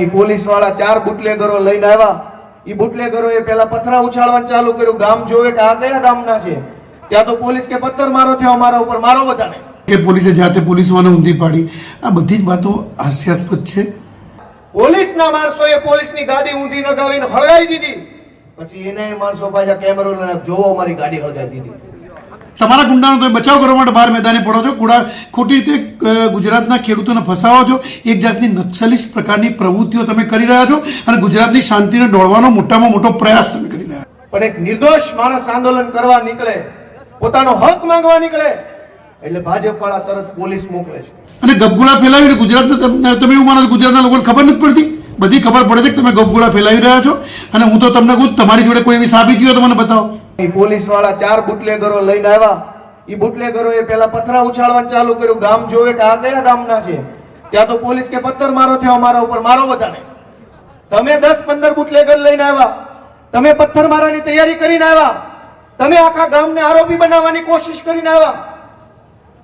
પોલીસવાળા ચાર બુટલેગરો લઈને આવ્યા. એ બુટલેગરો એ પેલા પથરા ઉછાળવાનું ચાલુ કર્યું. ગામ જોવે કે આ કયા ગામના છે? ત્યાં તો પોલીસ કે પથ્થર મારો થયો અમારા ઉપર મારો બધાને. કે પોલીસે જાતે પોલીસવાને ઊંધી પાડી. આ બધી જ વાતો હાસ્યાસ્પદ છે. પોલીસના માણસોએ પોલીસની ગાડી ઊંધી નગાવીને હળગાવી દીધી. પછી એને માણસો પાછા કેમેરો લઈને જોવો અમારી ગાડી હળગાવી દીધી. તમારા ગુંડાનો તમે બચાવ કરવા માટે બહાર મેદાને પડો છો. કુડા ખોટી રીતે ગુજરાતના ખેડૂતોને ફસાવો છો. એક જાતની નક્સલિસ્ટ પ્રકારની પ્રવૃત્તિઓ તમે કરી રહ્યા છો અને ગુજરાતની શાંતિને ડોળવાનો મોટામાં મોટો પ્રયાસ તમે કરી રહ્યા છો. પણ એક નિર્દોષ માણસ આંદોલન કરવા નીકળે પોતાનો હક માંગવા નીકળે એટલે ભાજપ વાળા તરત પોલીસ મોકલે છે. અને ગબગુલા ફેલાવીને ગુજરાતને તમ- તમે એવું માનો ગુજરાતના લોકોને ખબર નથી પડતી? બધી ખબર પડે છે કે તમે ગબગુલા ફેલાવી રહ્યા છો. અને હું તો તમને કહું તમારી જોડે કોઈ એવી સાબિતી હોય તો મને બતાવો. પોલીસવાળા ચાર બુટલેગરો લઈને આવ્યા. એ બુટલેગરો એ પેલા પથરા ઉછાળવાનું ચાલુ કર્યું. ગામ જોવે કે આ કયા ગામના છે? ત્યાં તો પોલીસ કે, પથ્થર મારો થયો અમારા ઉપર, મારો બધાને. તમે દસ પંદર બુટલેગર લઈને આવ્યા. તમે પથ્થર મારવાની તૈયારી કરીને આવ્યા. તમે આખા ગામને આરોપી બનાવવાની કોશિશ કરીને આવ્યા.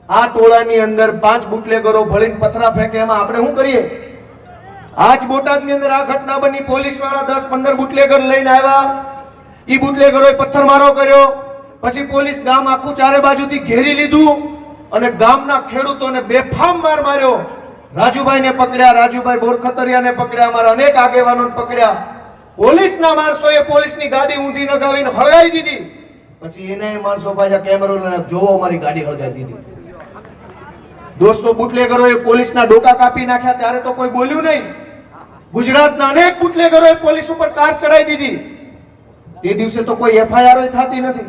આ ટોળાની અંદર પાંચ બુટલેગરો ભળીને પથરા ફેંકે, એમાં આપણે શું કરીએ? આજ બોટાદની અંદર આ ઘટના બની. પોલીસવાળા દસ પંદર બુટલેગર લઈને આવ્યા. ઈ બુટલેગરોએ પથ્થરમારો કર્યો. પછી પોલીસ ગામ આખું ચારે બાજુથી ઘેરી લીધું અને ગામના ખેડૂતોને બેફામ માર માર્યો. રાજુભાઈને પકડ્યા, રાજુભાઈ બોરખતરિયાને પકડ્યા, અમારા અનેક આગેવાનોને પકડ્યા. પોલીસના માણસોએ પોલીસની ગાડી ઊંધી નગાવીને હળગાવી દીધી. પછી એને માણસો પાછા કેમેરો જોવો અમારી ગાડી હળગાવી દીધી. દોસ્તો, બુટલેગરોએ પોલીસના ડોકા કાપી નાખ્યા, ત્યારે તો કોઈ બોલ્યું નહીં. ગુજરાતના અનેક બુટલેગરોએ પોલીસ ઉપર કાર ચડાવી દીધી. તે દિવસે તો કોઈ એફઆઈઆર થતી નથી.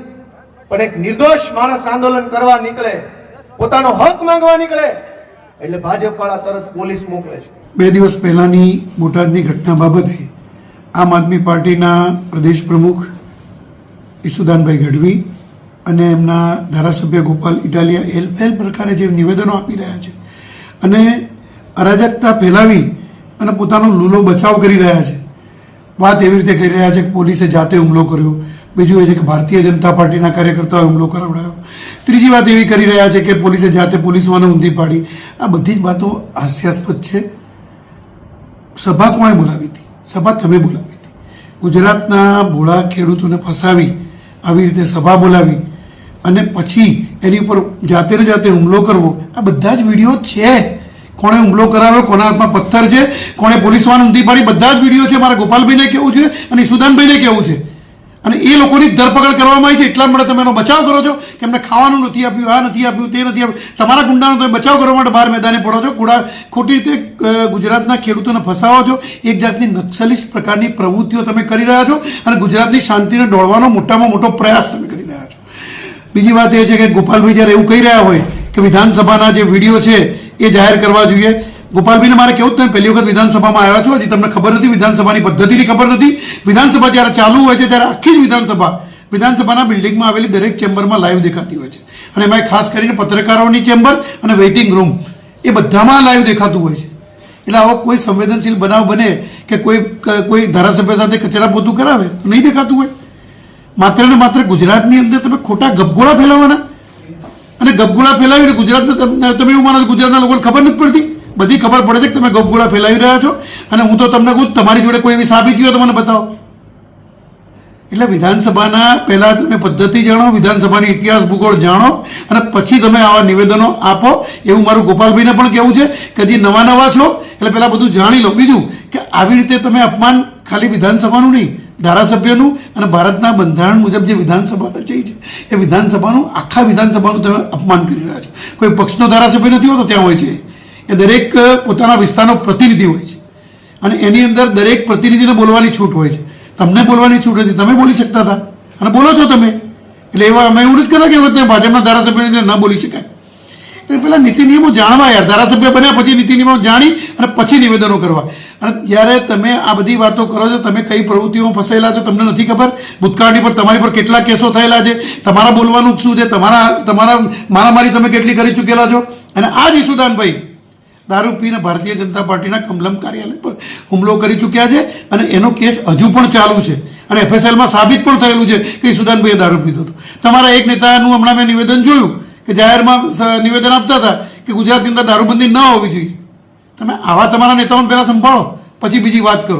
પણ એક નિર્દોષ માણસ આંદોલન કરવા નીકળે, પોતાનો હક માંગવા નીકળે, એટલે ભાજપ વાળા તરત પોલીસ મોકલે છે. બે દિવસ પહેલાંની બોટાદની ઘટના બાબતે આમ આદમી પાર્ટીના પ્રદેશ પ્રમુખ ઈસુદાનભાઈ ગઢવી અને એમના ધારાસભ્ય ગોપાલ ઇટાલિયા ફેલ પ્રકારે જે નિવેદનો આપી રહ્યા છે અને અરાજકતા ફેલાવી અને પોતાનો લૂલો બચાવ કરી રહ્યા છે. વાત એવી રીતે કરી રહ્યા છે કે પોલીસે જાતે હુમલો કર્યો. બીજું એ છે કે ભારતીય જનતા પાર્ટીના કાર્યકર્તાઓએ હુમલો કરાવડાયો. ત્રીજી વાત એવી કરી રહ્યા છે કે પોલીસે જાતે પોલીસવાને ઊંધી પાડી. આ બધી જ વાતો હાસ્યાસ્પદ છે. સભા કોણે બોલાવી હતી? સભા તમે બોલાવી હતી. ગુજરાતના ભોળા ખેડૂતોને ફસાવી, આવી રીતે સભા બોલાવી અને પછી એની ઉપર જાતે ને જાતે હુમલો કરવો. આ બધા જ વીડિયો છે. કોણે હુમલો કરાવ્યો, કોના હાથમાં પથ્થર છે, કોણે પોલીસ વાન ઊંધી પાડી, બધા જ વીડિયો છે મારા ગોપાલભાઈને કેવું છે અને સુદાનભાઈને કેવું છે. અને એ લોકોની ધરપકડ કરવામાં આવી છે, એટલા માટે તમે એનો બચાવ કરો છો, કે એમને ખાવાનું નથી આપ્યું, આ નથી આપ્યું, તે નથી આપ્યું. તમારા ગુંડાનો તમે બચાવ કરવા માટે બહાર મેદાને પડો છો કુડા ખોટી રીતે ગુજરાતના ખેડૂતોને ફસાવો છો, એક જાતની નક્સલિસ્ટ પ્રકારની પ્રવૃત્તિઓ તમે કરી રહ્યા છો અને ગુજરાતની શાંતિને ડોળવાનો મોટામાં મોટો પ્રયાસ તમે કરી રહ્યા છો. બીજી વાત એ છે કે ગોપાલભાઈ જ્યારે એવું કહી રહ્યા હોય કે વિધાનસભાના જે વીડિયો છે એ જાહેર કરવા જોઈએ. ગોપાલભાઈને મારે કેવું તમે પહેલી વખત વિધાનસભામાં આવ્યા છો. હજી તમને ખબર નથી, વિધાનસભાની પદ્ધતિની ખબર નથી. વિધાનસભા જ્યારે ચાલુ હોય છે, ત્યારે આખી જ વિધાનસભા વિધાનસભાના બિલ્ડિંગમાં આવેલી દરેક ચેમ્બરમાં લાઈવ દેખાતી હોય છે. અને એમાં ખાસ કરીને પત્રકારોની ચેમ્બર અને વેઇટિંગ રૂમ એ બધામાં લાઈવ દેખાતું હોય છે. એટલે આવો કોઈ સંવેદનશીલ બનાવ બને કે કોઈ કોઈ ધારાસભ્ય સાથે કચરા પોતું કરાવે, તો નહીં દેખાતું હોય. માત્ર ને માત્ર ગુજરાતની અંદર તમે ખોટા ગપગોળા ફેલાવવાના. અને ગપગોળા ફેલાવીને ગુજરાતના તમ- એવું માનો ગુજરાતના લોકોને ખબર નથી પડતી? બધી ખબર પડે છે કે તમે ગપગોળા ફેલાવી રહ્યા છો. અને હું તો તમને કહું, તમારી જોડે કોઈ એવી સાબિતી હોય તો મને બતાવો. એટલે વિધાનસભાના પહેલાં તમે પદ્ધતિ જાણો, વિધાનસભાની ઇતિહાસ ભૂગોળ જાણો, અને પછી તમે આવા નિવેદનો આપો. એવું મારું ગોપાલભાઈને પણ કહેવું છે કે જે નવા નવા છો, એટલે પહેલાં બધું જાણી લો. બીજું કે આવી રીતે તમે અપમાન ખાલી વિધાનસભાનું નહીં, ધારાસભ્યનું અને ભારતના બંધારણ મુજબ જે વિધાનસભા છે એ વિધાનસભાનું, આખા વિધાનસભાનું તમે અપમાન કરી રહ્યા છો. કોઈ પક્ષનો ધારાસભ્ય નથી હોતો, ત્યાં હોય છે. એ દરેક પોતાના વિસ્તારનો પ્રતિનિધિ હોય છે. અને એની અંદર દરેક પ્રતિનિધિને બોલવાની છૂટ હોય છે. તમને બોલવાની છૂટ હતી તમે બોલી શકતા હતા. અને બોલો છો તમે. એટલે એવા અમે એવું નથી કરતા કે ભાજપના ધારાસભ્યને ન બોલી શકાય. એટલે પેલા નીતિ નિયમો જાણવા યાર. ધારાસભ્ય બન્યા પછી નીતિ નિયમો જાણી અને પછી નિવેદનો કરવા. અને જ્યારે તમે આ બધી વાતો કરો છો, તમે કઈ પ્રવૃત્તિઓમાં ફસાયેલા છો, તમને નથી ખબર? ભૂતકાળની પર તમારી પર કેટલા કેસો થયેલા છે? તમારા બોલવાનું શું છે? તમારા તમારા, મારામારી તમે કેટલી કરી ચૂકેલા છો? અને આ જ ઈસુદાનભાઈ દારૂ પીને ભારતીય જનતા પાર્ટીના કમલમ કાર્યાલય પર હુમલો કરી ચૂક્યા છે અને એનો કેસ હજુ પણ ચાલુ છે. અને એફએસએલમાં સાબિત પણ થયેલું છે કે ઈસુદાનભાઈએ દારૂ પીધો હતો. તમારા એક નેતાનું હમણાં મેં નિવેદન જોયું. કે જાહેરમાં નિવેદન આપતા હતા કે ગુજરાતની અંદર દારૂબંધી ન હોવી જોઈએ. તમે આવા તમારા નેતાઓને પહેલાં સંભાળો, પછી બીજી વાત કરો.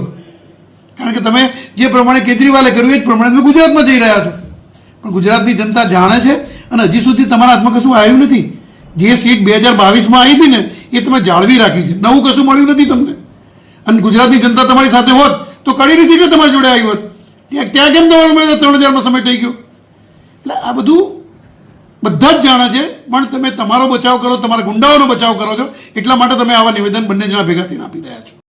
કારણ કે તમે જે પ્રમાણે કેજરીવાલે કર્યું એ જ પ્રમાણે તમે ગુજરાતમાં જઈ રહ્યા છો. પણ ગુજરાતની જનતા જાણે છે અને હજી સુધી તમારા હાથમાં કશું આવ્યું નથી. જે સીટ બે હજાર બાવીસમાં આવી હતી ને, એ તમે જાળવી રાખી છે. નવું કશું મળ્યું નથી તમને. અને ગુજરાતની જનતા તમારી સાથે હોત, તો કડીની સીટે તમારી જોડે આવી હોત. ત્યાં ત્યાં કેમ તમારો ત્રણ હજારમાં સમય થઈ ગયો? એટલે આ બધું બધા જ જાણે છે, પણ તમે તમારો બચાવ કરો, તમારા ગુંડાઓનો બચાવ કરો છો, એટલા માટે તમે આવા નિવેદન બંને જણા ભેગા થઈને આપી રહ્યા છો.